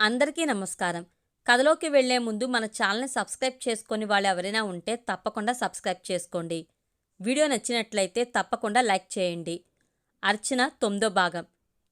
అందరికీ నమస్కారం. కథలోకి వెళ్ళే ముందు మన ఛానల్ని సబ్స్క్రైబ్ చేసుకొని వాళ్ళు ఎవరైనా ఉంటే తప్పకుండా సబ్స్క్రైబ్ చేసుకోండి. వీడియో నచ్చినట్లయితే తప్పకుండా లైక్ చేయండి. అర్చన తొమ్మిదో భాగం.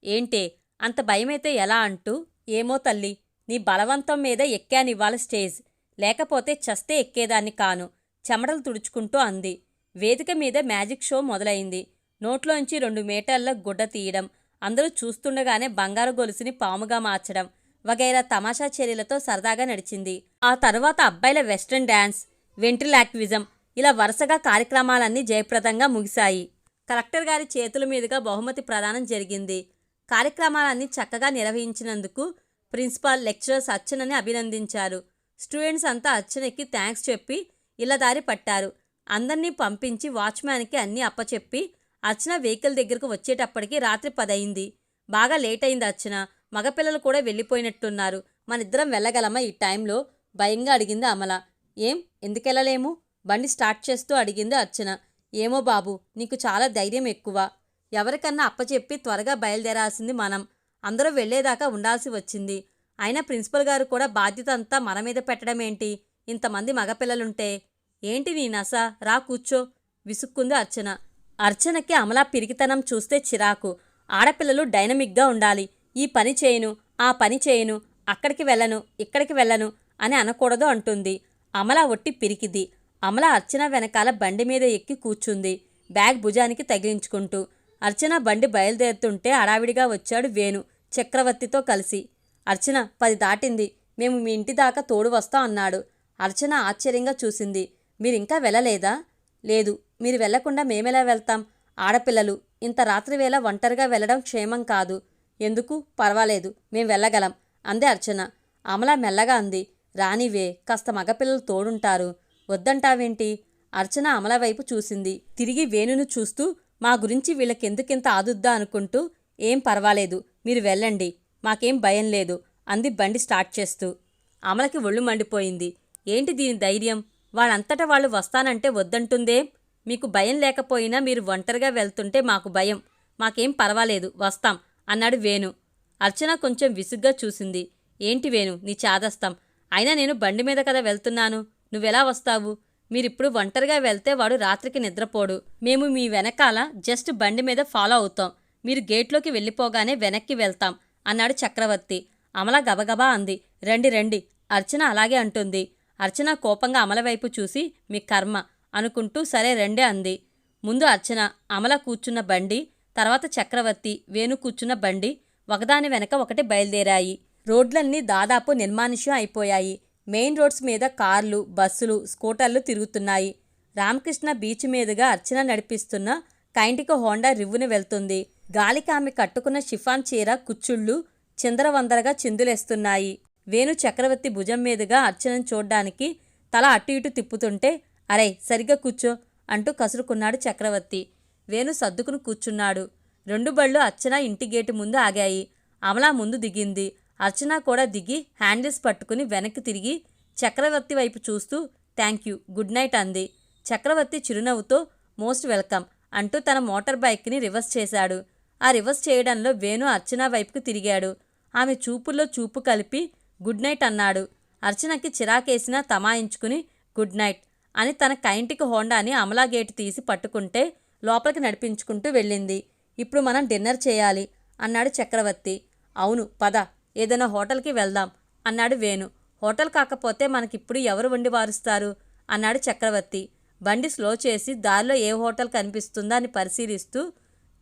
ఏంటే అంత భయమైతే ఎలా అంటూ? ఏమో తల్లి నీ బలవంతం మీద ఎక్కాను ఇవాళ స్టేజ్. లేకపోతే చస్తే ఎక్కేదాన్ని కాను చెమటలు తుడుచుకుంటూ అంది. వేదిక మీద మ్యాజిక్ షో మొదలైంది. నోట్లోంచి రెండు మీటర్ల గుడ్డ తీయడం అందరూ చూస్తుండగానే బంగారు గొలుసుని పాముగా మార్చడం వగైరా తమాషా చర్యలతో సరదాగా నడిచింది. ఆ తర్వాత అబ్బాయిల వెస్ట్రన్ డ్యాన్స్ వెంట్రిలాక్టివిజం ఇలా వరుసగా కార్యక్రమాలన్నీ జయప్రదంగా ముగిశాయి. కలెక్టర్ గారి చేతుల మీదుగా బహుమతి ప్రదానం జరిగింది. కార్యక్రమాలన్నీ చక్కగా నిర్వహించినందుకు ప్రిన్సిపాల్ లెక్చరర్స్ అర్చనని అభినందించారు. స్టూడెంట్స్ అంతా అర్చనకి థ్యాంక్స్ చెప్పి ఇళ్ళదారి పట్టారు. అందర్నీ పంపించి వాచ్మ్యాన్కి అన్నీ అప్పచెప్పి అర్చన వెహికల్ దగ్గరకు వచ్చేటప్పటికి రాత్రి పదయింది. బాగా లేట్ అయింది అర్చన. మగపిల్లలు కూడా వెళ్ళిపోయినట్టున్నారు. మనిద్దరం వెళ్ళగలమా ఈ టైంలో? భయంగా అడిగింది అమల. ఏం? ఎందుకెళ్ళలేము? బండి స్టార్ట్ చేస్తూ అడిగింది అర్చన. ఏమో బాబు నీకు చాలా ధైర్యం ఎక్కువ. ఎవరికన్నా అప్పచెప్పి త్వరగా బయలుదేరాల్సింది మనం. అందరూ వెళ్ళేదాకా ఉండాల్సి వచ్చింది. అయినా ప్రిన్సిపల్ గారు కూడా బాధ్యత అంతా మన మీద పెట్టడం ఏంటి ఇంతమంది మగపిల్లలుంటే. ఏంటి నీ నస? రా కూర్చో. విసుక్కుంది అర్చన. అర్చనకి అమలా పిరికితనం చూస్తే చిరాకు. ఆడపిల్లలు డైనమిక్గా ఉండాలి. ఈ పని చేయను ఆ పని చేయను అక్కడికి వెళ్ళను ఇక్కడికి వెళ్ళను అని అనకూడదు అంటుంది. అమల ఒట్టి పిరికిది. అమల అర్చన వెనకాల బండి మీద ఎక్కి కూర్చుంది. బ్యాగ్ భుజానికి తగిలించుకుంటూ. అర్చన బండి బయలుదేరుతుంటే అడావిడిగా వచ్చాడు వేణు చక్రవర్తితో కలిసి. అర్చన పది దాటింది. మేము మీ ఇంటి దాకా తోడు వస్తాం అన్నాడు. అర్చన ఆశ్చర్యంగా చూసింది. మీరింకా వెళ్ళలేదా? లేదు. మీరు వెళ్ళకుండా మేమెలా వెళ్తాం? ఆడపిల్లలు. ఇంత రాత్రివేళ ఒంటరిగా వెళ్ళడం క్షేమం కాదు. ఎందుకు? పర్వాలేదు మేం వెళ్ళగలం అందే అర్చన. అమల మెల్లగా అంది. రానివే కాస్త మగపిల్లలు తోడుంటారు. వద్దంటావేంటి? అర్చన అమల వైపు చూసింది. తిరిగి వేణును చూస్తూ మా గురించి వీళ్ళకెందుకింత ఆదుద్దా అనుకుంటూ ఏం పర్వాలేదు మీరు వెళ్ళండి మాకేం భయం లేదు అంది బండి స్టార్ట్ చేస్తూ. అమలకి ఒళ్ళు మండిపోయింది. ఏంటి దీని ధైర్యం? వాళ్ళంతటా వాళ్ళు వస్తానంటే వద్దంటుందే? మీకు భయం లేకపోయినా మీరు ఒంటరిగా వెళ్తుంటే మాకు భయం. మాకేం పర్వాలేదు వస్తాం అన్నాడు వేణు. అర్చన కొంచెం విసుగ్గా చూసింది. ఏంటి వేణు నీ చాదస్తాం. అయినా నేను బండి మీద కదా వెళ్తున్నాను. నువ్వెలా వస్తావు? మీరిప్పుడు ఒంటరిగా వెళ్తే వాడు రాత్రికి నిద్రపోడు. మేము మీ వెనకాల జస్ట్ బండి మీద ఫాలో అవుతాం. మీరు గేట్లోకి వెళ్ళిపోగానే వెనక్కి వెళ్తాం అన్నాడు చక్రవర్తి. అమల గబగబా అంది. రండి రండి అర్చన అలాగే అంటుంది. అర్చన కోపంగా అమల వైపు చూసి మీ కర్మ అనుకుంటూ సరే రండి అంది. ముందు అర్చన అమల కూర్చున్న బండి తర్వాత చక్రవర్తి వేణు కూర్చున్న బండి ఒకదాని వెనక ఒకటి బయలుదేరాయి. రోడ్లన్నీ దాదాపు నిర్మానుష్యం అయిపోయాయి. మెయిన్ రోడ్స్ మీద కార్లు బస్సులు స్కూటర్లు తిరుగుతున్నాయి. రామకృష్ణ బీచ్ మీదుగా అర్చన నడిపిస్తున్న కైంటిక హోండా రివ్వును వెళ్తుంది. గాలికి ఆమె కట్టుకున్న షిఫాన్ చీర కుచ్చుళ్ళు చిందరవందరగా చిందులేస్తున్నాయి. వేణు చక్రవర్తి భుజం మీదుగా అర్చనను చూడ్డానికి తల అటు ఇటు తిప్పుతుంటే అరే సరిగ్గా కూర్చో అంటూ కసురుకున్నాడు చక్రవర్తి. వేణు సర్దుకుని కూర్చున్నాడు. రెండు బళ్ళు అర్చన ఇంటి గేటు ముందు ఆగాయి. అమలా ముందు దిగింది. అర్చన కూడా దిగి హ్యాండిల్స్ పట్టుకుని వెనక్కి తిరిగి చక్రవర్తి వైపు చూస్తూ థ్యాంక్ యూ గుడ్ నైట్ అంది. చక్రవర్తి చిరునవ్వుతో మోస్ట్ వెల్కమ్ అంటూ తన మోటార్ బైక్ని రివర్స్ చేశాడు. ఆ రివర్స్ చేయడంలో వేణు అర్చన వైపుకు తిరిగాడు. ఆమె చూపుల్లో చూపు కలిపి గుడ్ నైట్ అన్నాడు. అర్చనకి చిరాకేసినా తమాయించుకుని గుడ్ నైట్ అని తన కైంటికి హోండాని అమలా గేటు తీసి పట్టుకుంటే లోపలికి నడిపించుకుంటూ వెళ్ళింది. ఇప్పుడు మనం డిన్నర్ చేయాలి అన్నాడు చక్రవర్తి. అవును పద ఏదైనా హోటల్కి వెళ్దాం అన్నాడు వేణు. హోటల్ కాకపోతే మనకిప్పుడు ఎవరు వండి వారుస్తారు? అన్నాడు చక్రవర్తి. బండి స్లో చేసి దారిలో ఏ హోటల్ కనిపిస్తుందా అని పరిశీలిస్తూ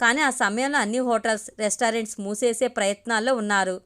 కానీ ఆ సమయంలో అన్ని హోటల్స్ రెస్టారెంట్స్ మూసేసే ప్రయత్నాల్లో ఉన్నారు.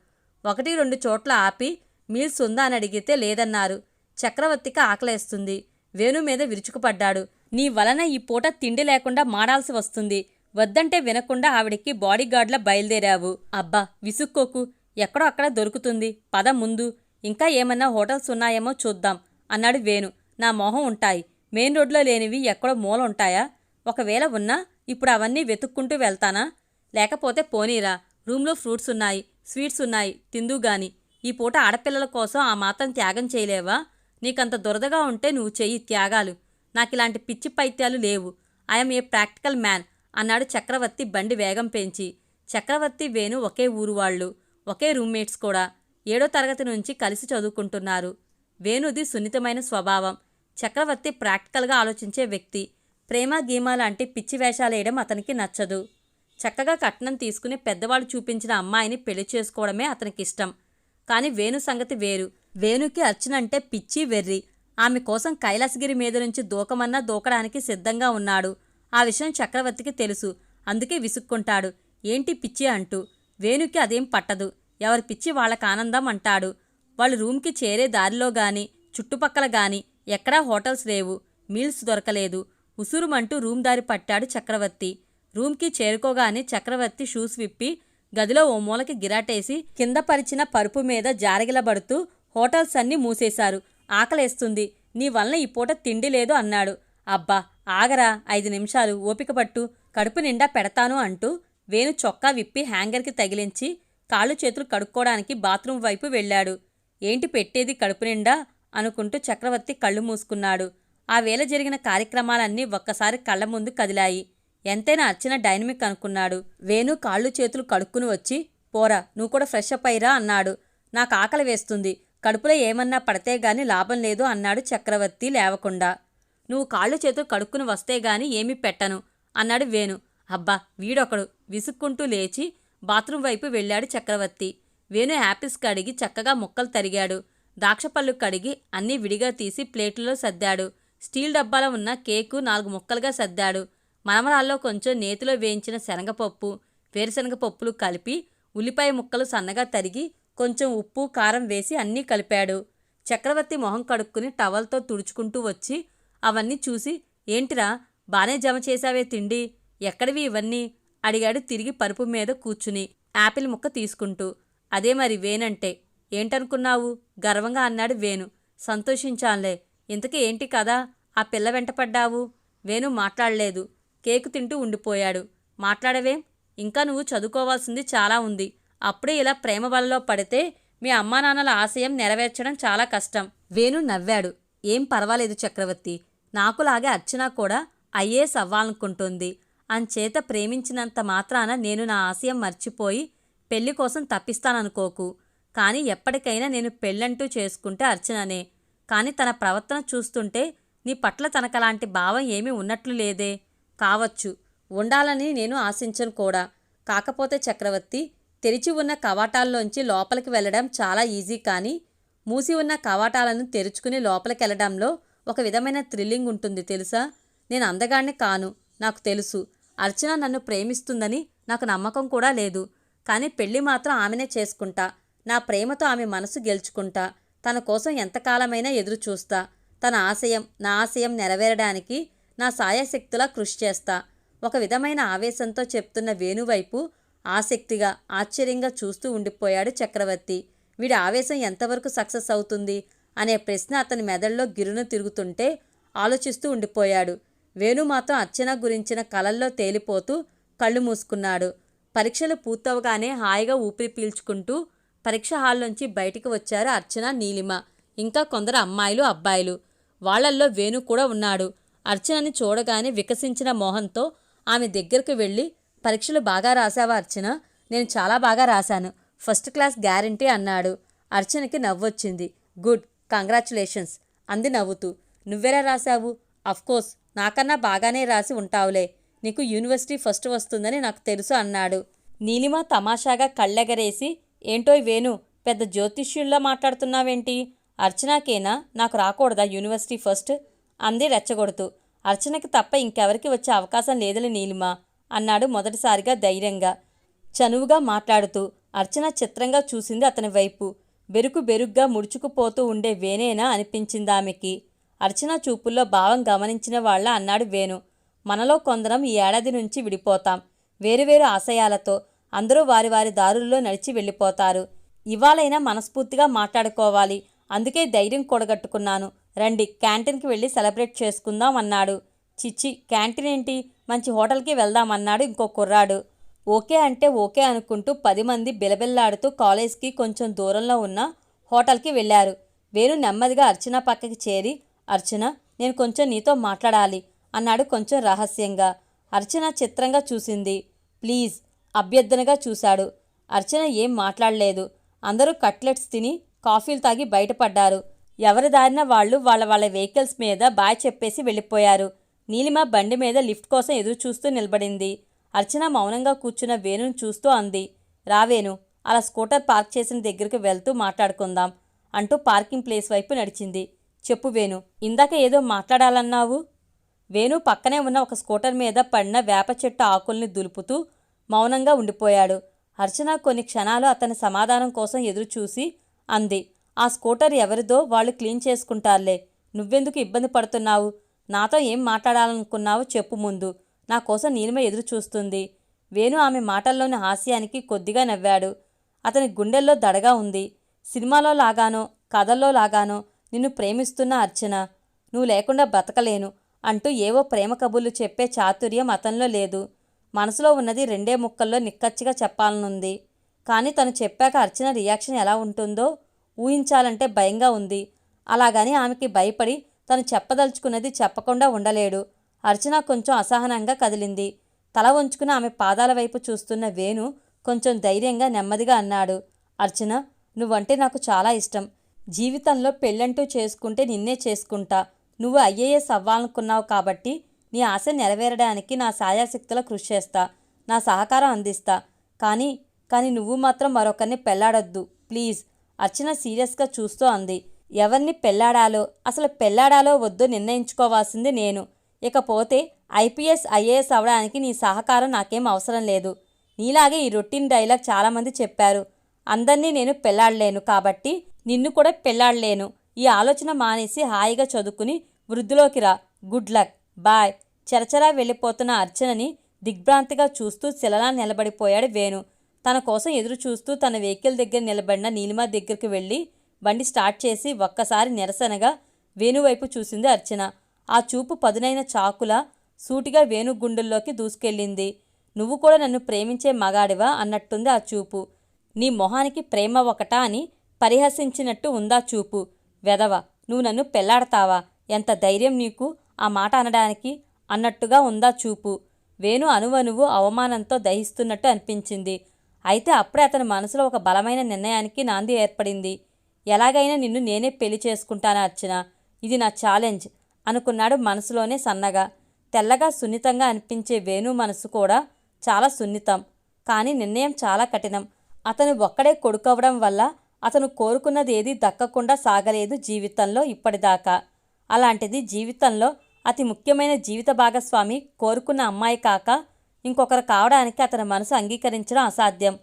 ఒకటి రెండు చోట్ల ఆపి మీల్స్ ఉందా అని అడిగితే లేదన్నారు. చక్రవర్తికి ఆకలేస్తుంది. వేణు మీద విరుచుకుపడ్డాడు. నీ వలన ఈ పూట తిండి లేకుండా మాడాల్సి వస్తుంది. వద్దంటే వినకుండా ఆవిడికి బాడీగార్డ్లా బయలుదేరావు. అబ్బా విసుక్కోకు. ఎక్కడో అక్కడ దొరుకుతుంది. పద ముందు. ఇంకా ఏమన్నా హోటల్స్ ఉన్నాయేమో చూద్దాం అన్నాడు వేణు. నా మొహం ఉంటాయి. మెయిన్ రోడ్లో లేనివి ఎక్కడో మూల ఉంటాయా ఒకవేళ ఉన్నా ఇప్పుడు అవన్నీ వెతుక్కుంటూ వెళ్తానా? లేకపోతే పోనీరా. రూమ్లో ఫ్రూట్స్ ఉన్నాయి. స్వీట్స్ ఉన్నాయి. తిందు గాని. ఈ పూట ఆడపిల్లల కోసం ఆ మాత్రం త్యాగం చేయలేవా? నీకంత దురదగా ఉంటే నువ్వు చెయ్యి త్యాగాలు. నాకు ఇలాంటి పిచ్చి పైత్యాలు లేవు. ఐఎమ్ ఏ ప్రాక్టికల్ మ్యాన్ అన్నాడు చక్రవర్తి బండి వేగం పెంచి. చక్రవర్తి వేణు ఒకే ఊరు వాళ్ళు ఒకే రూమ్మేట్స్ కూడా. ఏడో తరగతి నుంచి కలిసి చదువుకుంటున్నారు. వేణుది సున్నితమైన స్వభావం. చక్రవర్తి ప్రాక్టికల్గా ఆలోచించే వ్యక్తి. ప్రేమ గీమ లాంటి పిచ్చి వేషాలు వేయడం అతనికి నచ్చదు. చక్కగా కట్నం తీసుకుని పెద్దవాళ్ళు చూపించిన అమ్మాయిని పెళ్ళి చేసుకోవడమే అతనికి ఇష్టం కానీ వేణు సంగతి వేరు. వేణుకి అర్చనంటే పిచ్చి వెర్రి. ఆమె కోసం కైలాసగిరి మీద నుంచి దూకమన్నా దూకడానికి సిద్ధంగా ఉన్నాడు. ఆ విషయం చక్రవర్తికి తెలుసు. అందుకే విసుక్కుంటాడు. ఏంటి పిచ్చి అంటూ. వేణుకి అదేం పట్టదు. ఎవరి పిచ్చి వాళ్ళకి ఆనందం అంటాడు. వాళ్ళు రూమ్కి చేరే దారిలో గాని చుట్టుపక్కల గాని ఎక్కడా హోటల్స్ లేవు. మీల్స్ దొరకలేదు. ఉసురుమంటూ రూమ్ దారి పట్టాడు చక్రవర్తి. రూమ్కి చేరుకోగానే చక్రవర్తి షూస్ విప్పి గదిలో ఓ మూలకి గిరాటేసి కింద పరిచిన పరుపు మీద జారగిలబడుతూ హోటల్స్ అన్నీ మూసేశారు. ఆకలేస్తుంది. నీ వలన ఈ పూట తిండి లేదు అన్నాడు. అబ్బా ఆగరా ఐదు నిమిషాలు ఓపిక పట్టు కడుపు నిండా పెడతాను అంటూ వేణు చొక్కా విప్పి హ్యాంగర్కి తగిలించి కాళ్ళు చేతులు కడుక్కోవడానికి బాత్రూం వైపు వెళ్ళాడు. ఏంటి పెట్టేది కడుపు నిండా? అనుకుంటూ చక్రవర్తి కళ్ళు మూసుకున్నాడు. ఆ వేళ జరిగిన కార్యక్రమాలన్నీ ఒక్కసారి కళ్ళ ముందు కదిలాయి. ఎంతైనా అర్చన డైనమిక్ అనుకున్నాడు. వేణు కాళ్ళు చేతులు కడుక్కుని వచ్చి పోరా నువ్వు కూడా ఫ్రెష్ అప్ అయ్యిరా అన్నాడు. నాకు ఆకలి వేస్తుంది. కడుపులో ఏమన్నా పడితే గాని లాభం లేదు అన్నాడు చక్రవర్తి లేవకుండా. నువ్వు కాళ్ళు చేతులు కడుక్కుని వస్తే గాని ఏమీ పెట్టను అన్నాడు వేణు. అబ్బా వీడొకడు. విసుక్కుంటూ లేచి బాత్రూం వైపు వెళ్ళాడు చక్రవర్తి. వేణు యాపిల్స్ కడిగి చక్కగా ముక్కలు తరిగాడు. ద్రాక్షపళ్ళు కడిగి అన్నీ విడిగా తీసి ప్లేట్లో సర్దాడు. స్టీల్ డబ్బాలో ఉన్న కేకు నాలుగు ముక్కలుగా సర్దాడు. మనమరాల్లో కొంచెం నేతిలో వేయించిన శనగపప్పు వేరుశనగ పప్పులు కలిపి ఉల్లిపాయ ముక్కలు సన్నగా తరిగి కొంచెం ఉప్పు కారం వేసి అన్నీ కలిపాడు. చక్రవర్తి మొహం కడుక్కుని టవల్తో తుడుచుకుంటూ వచ్చి అవన్నీ చూసి ఏంటిరా బానే జమ చేశావే తిండి. ఎక్కడివి ఇవన్నీ? అడిగాడు తిరిగి పరుపు మీద కూర్చుని యాపిల్ ముక్క తీసుకుంటూ. అదే మరి వేనంటే. ఏంటనుకున్నావు? గర్వంగా అన్నాడు వేణు. సంతోషించాన్లే. ఇంతకీ ఏంటి కదా ఆ పిల్ల వెంటపడ్డావు వేణు మాట్లాడలేదు. కేకు తింటూ ఉండిపోయాడు. మాట్లాడవేం? ఇంకా నువ్వు చదువుకోవాల్సింది చాలా ఉంది. అప్పుడే ఇలా ప్రేమ వలలో పడితే మీ అమ్మా నాన్నల ఆశయం నెరవేర్చడం చాలా కష్టం. వేణు నవ్వాడు. ఏం పర్వాలేదు చక్రవర్తి. నాకులాగే అర్చన కూడా ఐఏఎస్ అవ్వాలనుకుంటుంది. అంచేత ప్రేమించినంత మాత్రాన నేను నా ఆశయం మర్చిపోయి పెళ్ళి కోసం తప్పిస్తాననుకోకు. కానీ ఎప్పటికైనా నేను పెళ్ళంటూ చేసుకుంటే అర్చననే. కానీ తన ప్రవర్తన చూస్తుంటే నీ పట్ల తనకలాంటి భావం ఏమీ ఉన్నట్లు లేదే. కావచ్చు. ఉండాలని నేను ఆశించను కూడా. కాకపోతే చక్రవర్తి తెరిచి ఉన్న కవాటాల్లోంచి లోపలికి వెళ్ళడం చాలా ఈజీ కానీ మూసి ఉన్న కవాటాలను తెరుచుకుని లోపలికి వెళ్ళడంలో ఒక విధమైన థ్రిల్లింగ్ ఉంటుంది తెలుసా? నేను అందగాడిని కాను నాకు తెలుసు. అర్చన నన్ను ప్రేమిస్తుందని నాకు నమ్మకం కూడా లేదు. కానీ పెళ్ళి మాత్రం ఆమెనే చేసుకుంటా. నా ప్రేమతో ఆమె మనసు గెలుచుకుంటా. తన కోసం ఎంతకాలమైనా ఎదురు చూస్తా తన ఆశయం నా ఆశయం నెరవేరడానికి నా సాయశక్తులా కృషి చేస్తా. ఒక విధమైన ఆవేశంతో చెప్తున్న వేణువైపు ఆసక్తిగా ఆశ్చర్యంగా చూస్తూ ఉండిపోయాడు చక్రవర్తి. వీడి ఆవేశం ఎంతవరకు సక్సెస్ అవుతుంది? అనే ప్రశ్న అతని మెదడులో గిరును తిరుగుతుంటే ఆలోచిస్తూ ఉండిపోయాడు. వేణు మాత్రం అర్చన గురించిన కలల్లో తేలిపోతూ కళ్ళు మూసుకున్నాడు. పరీక్షలు పూర్తవగానే హాయిగా ఊపిరి పీల్చుకుంటూ పరీక్ష నుంచి బయటికి వచ్చారు అర్చన నీలిమ ఇంకా కొందరు అమ్మాయిలు అబ్బాయిలు. వాళ్ళల్లో వేణు కూడా ఉన్నాడు. అర్చనని చూడగానే వికసించిన మోహంతో ఆమె దగ్గరకు వెళ్ళి పరీక్షలు బాగా రాశావా అర్చన? నేను చాలా బాగా రాశాను. ఫస్ట్ క్లాస్ గ్యారంటీ అన్నాడు. అర్చనకి నవ్వొచ్చింది. గుడ్. కంగ్రాచులేషన్స్. అంది నవ్వుతూ. నువ్వెలా రాశావు? అఫ్కోర్స్ నాకన్నా బాగానే రాసి ఉంటావులే. నీకు యూనివర్సిటీ ఫస్ట్ వస్తుందని నాకు తెలుసు అన్నాడు. నీలిమ తమాషాగా కళ్ళెగరేసి ఏంటో వేణు పెద్ద జ్యోతిష్యుల్లా మాట్లాడుతున్నావేంటి? అర్చనాకేనా? నాకు రాకూడదా యూనివర్సిటీ ఫస్ట్? అంది రెచ్చగొడుతూ. అర్చనకి తప్ప ఇంకెవరికి వచ్చే అవకాశం లేదులే నీలిమ. అన్నాడు మొదటిసారిగా ధైర్యంగా. చనువుగా మాట్లాడుతూ అర్చన చిత్రంగా చూసింది అతని వైపు. బెరుకు బెరుగ్గా ముడుచుకుపోతూ ఉండే వేనేనా అనిపించింది ఆమెకి అర్చన చూపుల్లో భావం గమనించిన వాళ్ళ అన్నాడు వేణు. మనలో కొందరం ఈ ఏడాది నుంచి విడిపోతాం. వేరువేరు ఆశయాలతో అందరూ వారి వారి దారుల్లో నడిచి వెళ్ళిపోతారు. ఇవాళైనా మనస్ఫూర్తిగా మాట్లాడుకోవాలి. అందుకే ధైర్యం కూడగట్టుకున్నాను. రండి క్యాంటీన్కి వెళ్ళి సెలబ్రేట్ చేసుకుందాం అన్నాడు. చిచ్చి క్యాంటీన్ ఏంటి? మంచి హోటల్కి వెళ్దామన్నాడు ఇంకో కుర్రాడు. ఓకే అంటే ఓకే అనుకుంటూ పది మంది బిలబిల్లాడుతూ కాలేజ్కి కొంచెం దూరంలో ఉన్న హోటల్కి వెళ్ళారు. వేణు నెమ్మదిగా అర్చన పక్కకి చేరి అర్చన నేను కొంచెం నీతో మాట్లాడాలి అన్నాడు కొంచెం రహస్యంగా. అర్చన చిత్రంగా చూసింది. ప్లీజ్ అభ్యర్థనగా చూశాడు. అర్చన ఏం మాట్లాడలేదు. అందరూ కట్లెట్స్ తిని కాఫీలు తాగి బయటపడ్డారు. ఎవరి దారిన వాళ్ళు వాళ్ళ వాళ్ళ వెహికల్స్ మీద బాయ్ చెప్పేసి వెళ్ళిపోయారు. నీలిమ బండి మీద లిఫ్ట్ కోసం ఎదురు చూస్తూ నిలబడింది. అర్చన మౌనంగా కూర్చున్న వేణుని చూస్తూ అంది. రావేను అలా స్కూటర్ పార్క్ చేసిన దగ్గరికి వెళ్తూ మాట్లాడుకుందాం అంటూ పార్కింగ్ ప్లేస్ వైపు నడిచింది. చెప్పు వేణు ఇందాక ఏదో మాట్లాడాలన్నావు? వేణు పక్కనే ఉన్న ఒక స్కూటర్ మీద పడిన వేప చెట్టు ఆకుల్ని దులుపుతూ మౌనంగా ఉండిపోయాడు. అర్చన కొన్ని క్షణాలు అతని సమాధానం కోసం ఎదురు చూసి అంది. ఆ స్కూటర్ ఎవరిదో వాళ్ళు క్లీన్ చేసుకుంటారులే. నువ్వెందుకు ఇబ్బంది పడుతున్నావు? నాతో ఏం మాట్లాడాలనుకున్నావో చెప్పు ముందు. నా కోసం నీలిమ ఎదురు చూస్తుంది. వేణు ఆమె మాటల్లోని హాస్యానికి కొద్దిగా నవ్వాడు. అతని గుండెల్లో దడగా ఉంది. సినిమాలో లాగానో కథల్లో లాగానో నిన్ను ప్రేమిస్తున్న అర్చన. నువ్వు లేకుండా బ్రతకలేను అంటూ ఏవో ప్రేమ కబుర్లు చెప్పే చాతుర్యం అతనిలో లేదు. మనసులో ఉన్నది రెండే ముక్కల్లో నిక్కచ్చిగా చెప్పాలనుంది. కానీ తను చెప్పాక అర్చన రియాక్షన్ ఎలా ఉంటుందో ఊహించాలంటే భయంగా ఉంది. అలాగని ఆమెకి భయపడి తను చెప్పదలుచుకున్నది చెప్పకుండా ఉండలేడు. అర్చన కొంచెం అసహనంగా కదిలింది. తల వంచుకుని ఆమె పాదాల వైపు చూస్తున్న వేణు కొంచెం ధైర్యంగా నెమ్మదిగా అన్నాడు అర్చన నువ్వంటే నాకు చాలా ఇష్టం. జీవితంలో పెళ్ళంటూ చేసుకుంటే నిన్నే చేసుకుంటా. నువ్వు ఐఏఎస్ అవ్వాలనుకున్నావు కాబట్టి నీ ఆశ నెరవేరడానికి నా సాయాశక్తుల కృషి చేస్తా. నా సహకారం అందిస్తా. కానీ కానీ నువ్వు మాత్రం మరొకరిని పెళ్ళాడొద్దు. ప్లీజ్. అర్చన సీరియస్గా చూస్తూ అంది. ఎవరిని పెళ్ళాడాలో అసలు పెళ్ళాడాలో వద్దో నిర్ణయించుకోవాల్సింది నేను. ఇకపోతే ఐపీఎస్ ఐఏఎస్ అవడానికి నీ సహకారం నాకేం అవసరం లేదు. నీలాగే ఈ రొటీన్ డైలాగ్ చాలామంది చెప్పారు. అందరినీ నేను పెళ్ళాడలేను కాబట్టి నిన్ను కూడా పెళ్ళాడలేను. ఈ ఆలోచన మానేసి హాయిగా చదువుకుని వృద్ధిలోకి రా. Good luck. బాయ్. చరచరా వెళ్ళిపోతున్న అర్చనని దిగ్భ్రాంతిగా చూస్తూ శిలలా నిలబడిపోయాడు వేణు. తన కోసం ఎదురు చూస్తూ తన వెహికల్ దగ్గర నిలబడిన నీలిమ దగ్గరికి వెళ్ళి బండి స్టార్ట్ చేసి ఒక్కసారి నిరసనగా వేణువైపు చూసింది అర్చన. ఆ చూపు పదునైన చాకుల సూటిగా వేణు గుండెల్లోకి దూసుకెళ్ళింది. నువ్వు కూడా నన్ను ప్రేమించే మగాడివా? అన్నట్టుంది ఆ చూపు. నీ మొహానికి ప్రేమ ఒకటా? అని పరిహసించినట్టు ఉందా చూపు. వెదవ నువ్వు నన్ను పెళ్ళాడతావా? ఎంత ధైర్యం నీకు ఆ మాట అనడానికి? అన్నట్టుగా ఉందా చూపు. వేణు అనువనువు అవమానంతో దహిస్తున్నట్టు అనిపించింది. అయితే అప్పుడే అతని మనసులో ఒక బలమైన నిర్ణయానికి నాంది ఏర్పడింది. ఎలాగైనా నిన్ను నేనే పెళ్ళి చేసుకుంటానా అర్చన? ఇది నా ఛాలెంజ్ అనుకున్నాడు మనసులోనే సన్నగా. తెల్లగా సున్నితంగా అనిపించే వేణు మనసు కూడా చాలా సున్నితం కానీ నిర్ణయం చాలా కఠినం. అతను ఒక్కడే కొడుకవడం వల్ల అతను కోరుకున్నది ఏది దక్కకుండా సాగలేదు జీవితంలో ఇప్పటిదాకా. అలాంటిది జీవితంలో అతి ముఖ్యమైన జీవిత భాగస్వామి కోరుకున్న అమ్మాయి కాక ఇంకొకరు కావడానికి అతని మనసు అంగీకరించడం అసాధ్యం.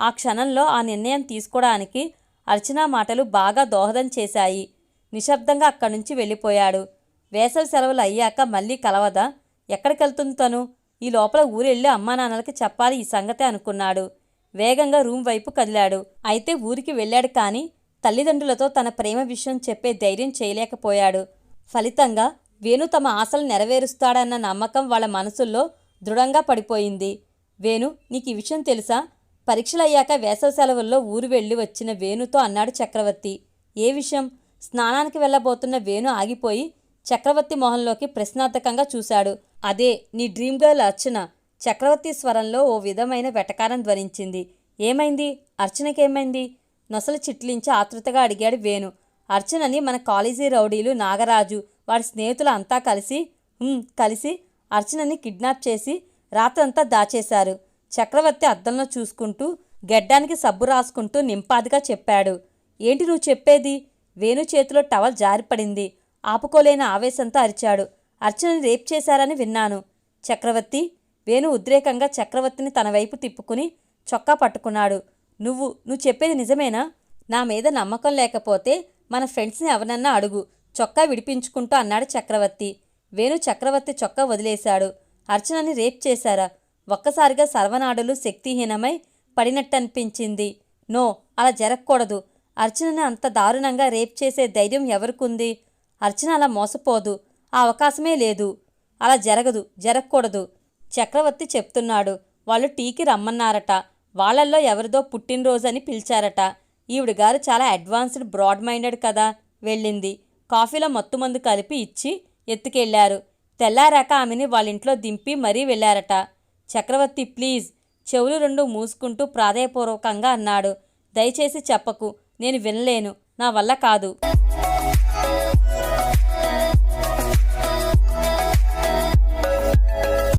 ఆ క్షణంలో ఆ నిర్ణయం తీసుకోవడానికి అర్చనా మాటలు బాగా దోహదం చేశాయి. నిశ్శబ్దంగా అక్కడి నుంచి వెళ్ళిపోయాడు. వేసవి సెలవులు అయ్యాక మళ్ళీ కలవదా? ఎక్కడికెళ్తుంది తను? ఈ లోపల ఊరెళ్ళి అమ్మా నాన్నలకి చెప్పాలి ఈ సంగతే అనుకున్నాడు. వేగంగా రూమ్ వైపు కదిలాడు. అయితే ఊరికి వెళ్ళాడు కానీ తల్లిదండ్రులతో తన ప్రేమ విషయం చెప్పే ధైర్యం చేయలేకపోయాడు. ఫలితంగా వేణు తమ ఆశలు నెరవేరుస్తాడన్న నమ్మకం వాళ్ళ మనసుల్లో దృఢంగా పడిపోయింది. వేణు నీకు ఈ విషయం తెలుసా? పరీక్షలయ్యాక వేసవి సెలవుల్లో ఊరు వెళ్ళి వచ్చిన వేణుతో అన్నాడు చక్రవర్తి. ఏ విషయం? స్నానానికి వెళ్ళబోతున్న వేణు ఆగిపోయి చక్రవర్తి మొహంలోకి ప్రశ్నార్థకంగా చూశాడు. అదే నీ డ్రీమ్ గర్ల్ అర్చన. చక్రవర్తి స్వరంలో ఓ విధమైన వెటకారం ధ్వనించింది. ఏమైంది? అర్చనకేమైంది? నొసలు చిట్లించి ఆతృతగా అడిగాడు వేణు. అర్చనని మన కాలేజీ రౌడీలు నాగరాజు వాడి స్నేహితులు అంతా కలిసి కలిసి అర్చనని కిడ్నాప్ చేసి రాత్రంతా దాచేశారు. చక్రవర్తి అద్దంలో చూసుకుంటూ గెడ్డానికి సబ్బు రాసుకుంటూ నింపాదిగా చెప్పాడు. ఏంటి నువ్వు చెప్పేది? వేణు చేతిలో టవల్ జారిపడింది. ఆపుకోలేని ఆవేశంతో అరిచాడు. అర్చనని రేప్ చేశారని విన్నాను. చక్రవర్తి వేణు ఉద్రేకంగా చక్రవర్తిని తన వైపు తిప్పుకుని చొక్కా పట్టుకున్నాడు. నువ్వు నువ్వు చెప్పేది నిజమేనా? నా మీద నమ్మకం లేకపోతే మన ఫ్రెండ్స్ని ఎవరన్నా అడుగు. చొక్కా విడిపించుకుంటూ అన్నాడు చక్రవర్తి. వేణు చక్రవర్తి చొక్కా వదిలేశాడు. అర్చనని రేప్ చేశారా? ఒక్కసారిగా సర్వనాడులు శక్తిహీనమై పడినట్టనిపించింది. నో అలా జరగకూడదు. అర్చనని అంత దారుణంగా రేప్ చేసే ధైర్యం ఎవరికుంది? అర్చన అలా మోసపోదు. ఆ అవకాశమే లేదు. అలా జరగదు జరగకూడదు. చక్రవర్తి చెప్తున్నాడు వాళ్ళు టీకి రమ్మన్నారట. వాళ్ళల్లో ఎవరిదో పుట్టినరోజని పిలిచారట. ఈవిడ గారు చాలా అడ్వాన్స్డ్ బ్రాడ్ మైండెడ్ కదా వెళ్ళింది. కాఫీలో మత్తుమందు కలిపి ఇచ్చి ఎత్తుకెళ్ళారు తెల్లారాక ఆమెని వాళ్ళింట్లో దింపి మరీ వెళ్ళారట. చక్రవర్తి ప్లీజ్ చెవులు రెండు మూసుకుంటూ ప్రాధేయపూర్వకంగా అన్నాడు. దయచేసి చెప్పకు. నేను వినలేను. నా వల్ల కాదు.